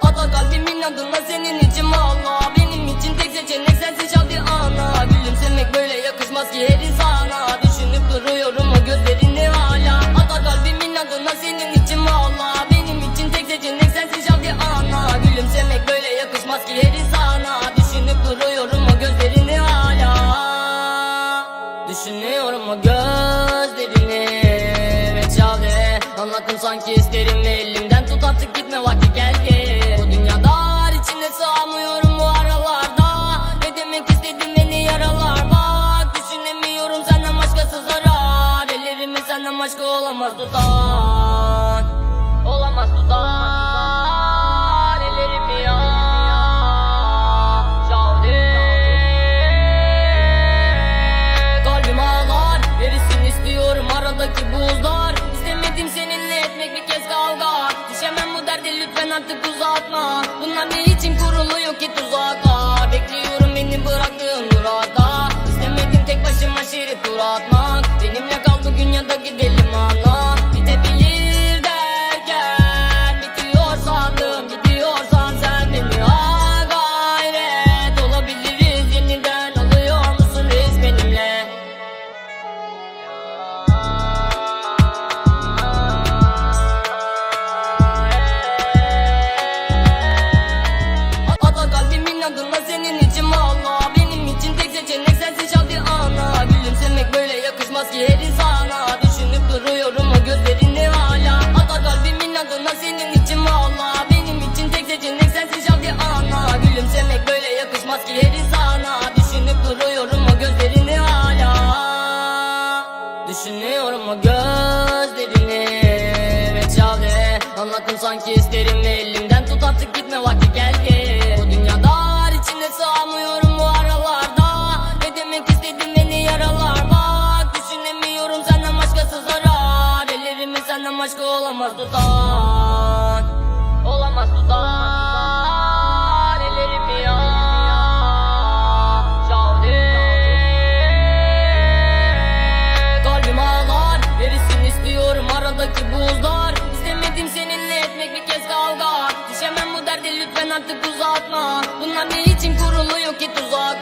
Ata kalbimin adına senin için valla Benim için tek seçenek sensin şadi ana. Gülümsemek böyle yakışmaz ki her insana. Düşünüp duruyorum o gözlerini hala? Ata kalbimin adına senin için valla Benim için tek seçenek sensin şadi ana. Gülümsemek böyle yakışmaz ki her insana. Düşünüp duruyorum o gözlerini hala? Düşünüyorum o gözlerini. Ve çare Anlattım sanki olamaz tutan Olamaz tutan Ellerimi ya Şavde Kalbim ağlar. Verirsin istiyorum aradaki buzlar. İstemedim seninle etmek bir kez kavga. Düşemem bu derde lütfen artık uzatma. Bunlar ne için kuruluyor ki tuzaklar Bekliyorum beni bıraktığın durakta Düşünüyorum o gözlerini ve çare Anlattım sanki isterim elimden tut artık gitme vakti geldi. Bu dünyada içinde sığamıyorum bu aralarda. Ne demek istedim beni yaralar bak Düşünemiyorum senden başkası zarar. Ellerimi senden başka olamaz tutan. Olamaz tutan lütfen artık uzatma. Bunlar ne için kuruluyor ki tuzaklar